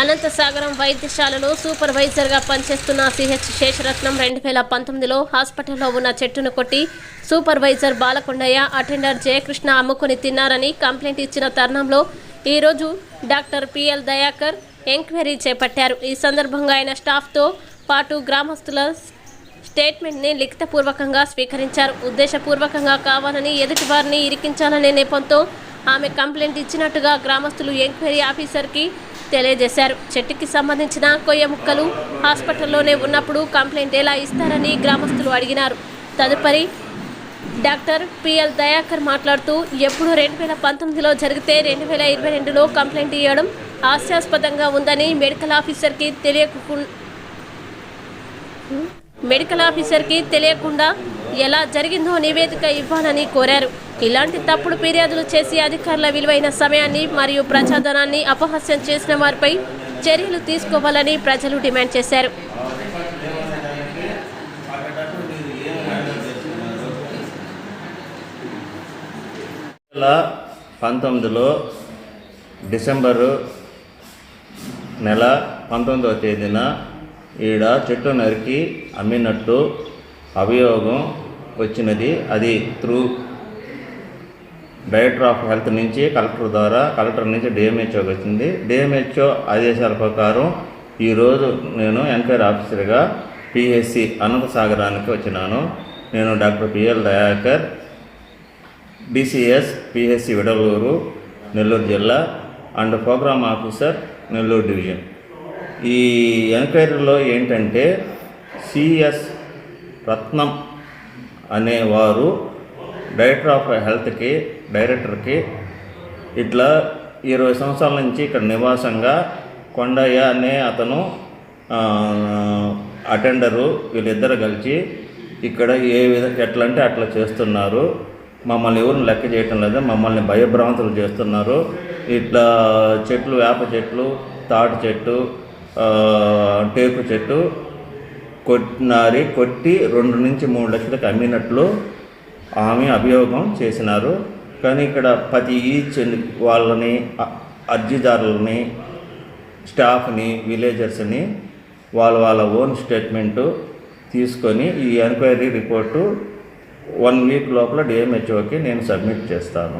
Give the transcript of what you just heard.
అనంతసాగరం వైద్యశాలలో సూపర్వైజర్గా పనిచేస్తున్న సిహెచ్ శేషరత్నం రెండు వేల పంతొమ్మిదిలో హాస్పిటల్లో ఉన్న చెట్టును కొట్టి సూపర్వైజర్ బాలకొండయ్య అటెండర్ జయకృష్ణ అమ్ముకుని తిన్నారని కంప్లైంట్ ఇచ్చిన తరుణంలో ఈరోజు డాక్టర్ పిఎల్ దయాకర్ ఎంక్వైరీ చేపట్టారు. ఈ సందర్భంగా ఆయన స్టాఫ్తో పాటు గ్రామస్తుల స్టేట్మెంట్ని లిఖితపూర్వకంగా స్వీకరించారు. ఉద్దేశపూర్వకంగా కావాలని ఎదుటివారిని ఇరికించాలనే నేపంతో ఆమె కంప్లైంట్ ఇచ్చినట్టుగా గ్రామస్తులు ఎంక్వైరీ ఆఫీసర్కి తెలియజేశారు. చెట్టుకి సంబంధించిన కొయ్య ముక్కలు హాస్పిటల్లోనే ఉన్నప్పుడు కంప్లైంట్ ఎలా ఇస్తారని గ్రామస్తులు అడిగినారు. తదుపరి డాక్టర్ పిఎల్ దయాకర్ మాట్లాడుతూ ఎప్పుడు రెండు వేల పంతొమ్మిదిలో జరిగితే రెండు వేల ఇరవై రెండులో కంప్లైంట్ ఇవ్వడం హాస్యాస్పదంగా ఉందని మెడికల్ ఆఫీసర్కి తెలియకుండా మెడికల్ ఆఫీసర్కి తెలియకుండా ఎలా జరిగిందో నివేదిక ఇవ్వాలని కోరారు. ఇలాంటి తప్పుడు ఫిర్యాదులు చేసి అధికారుల విలువైన సమయాన్ని మరియు ప్రజాధనాన్ని అపహాస్యం చేసిన వారిపై చర్యలు తీసుకోవాలని ప్రజలు డిమాండ్ చేశారు. పంతొమ్మిదిలో డిసెంబరు నెల పంతొమ్మిదవ తేదీన ఈడ చెట్టు నరికి అమ్మినట్టు అభియోగం వచ్చినది. అది త్రూ డైరెక్టర్ ఆఫ్ హెల్త్ నుంచి కలెక్టర్ ద్వారా కలెక్టర్ నుంచి డిఎంహెచ్ఓకి వచ్చింది. డిఎంహెచ్ఓ ఆదేశాల ప్రకారం ఈరోజు నేను ఎంక్వైరీ ఆఫీసర్గా పిహెచ్సి అనంత సాగరానికి వచ్చినాను. నేను doctor PL Dayakar DCS PHC Vidaluru Nellore జిల్లా and programme officer Nellore division. ఈ ఎంక్వైరీలో ఏంటంటే సిఎస్ రత్నం అనేవారు డైరెక్టర్ ఆఫ్ హెల్త్కి డైరెక్టర్కి ఇట్లా ఇరవై సంవత్సరాల నుంచి ఇక్కడ నివాసంగా కొండయ్య అనే అతను అటెండరు వీళ్ళిద్దరు కలిసి ఇక్కడ ఏ విధ ఎట్లా అంటే అట్లా చేస్తున్నారు. మమ్మల్ని ఎవరిని లెక్క చేయటం లేదు మమ్మల్ని భయభ్రాంతులు చేస్తున్నారు. ఇట్లా చెట్లు వేప చెట్లు తాటి చెట్టు టేకు చెట్టు కొట్టినారి కొట్టి రెండు నుంచి మూడు లక్షలకు అమ్మినట్లు ఆమె అభియోగం చేసినారు. కానీ ఇక్కడ ప్రతి ఈచ్ వాళ్ళని అర్జీదారులని స్టాఫ్ని విలేజర్స్ని వాళ్ళ వాళ్ళ ఓన్ స్టేట్మెంటు తీసుకొని ఈ ఎంక్వైరీ రిపోర్టు వన్ వీక్ లోపల డిఎంహెచ్ఓకి నేను సబ్మిట్ చేస్తాను.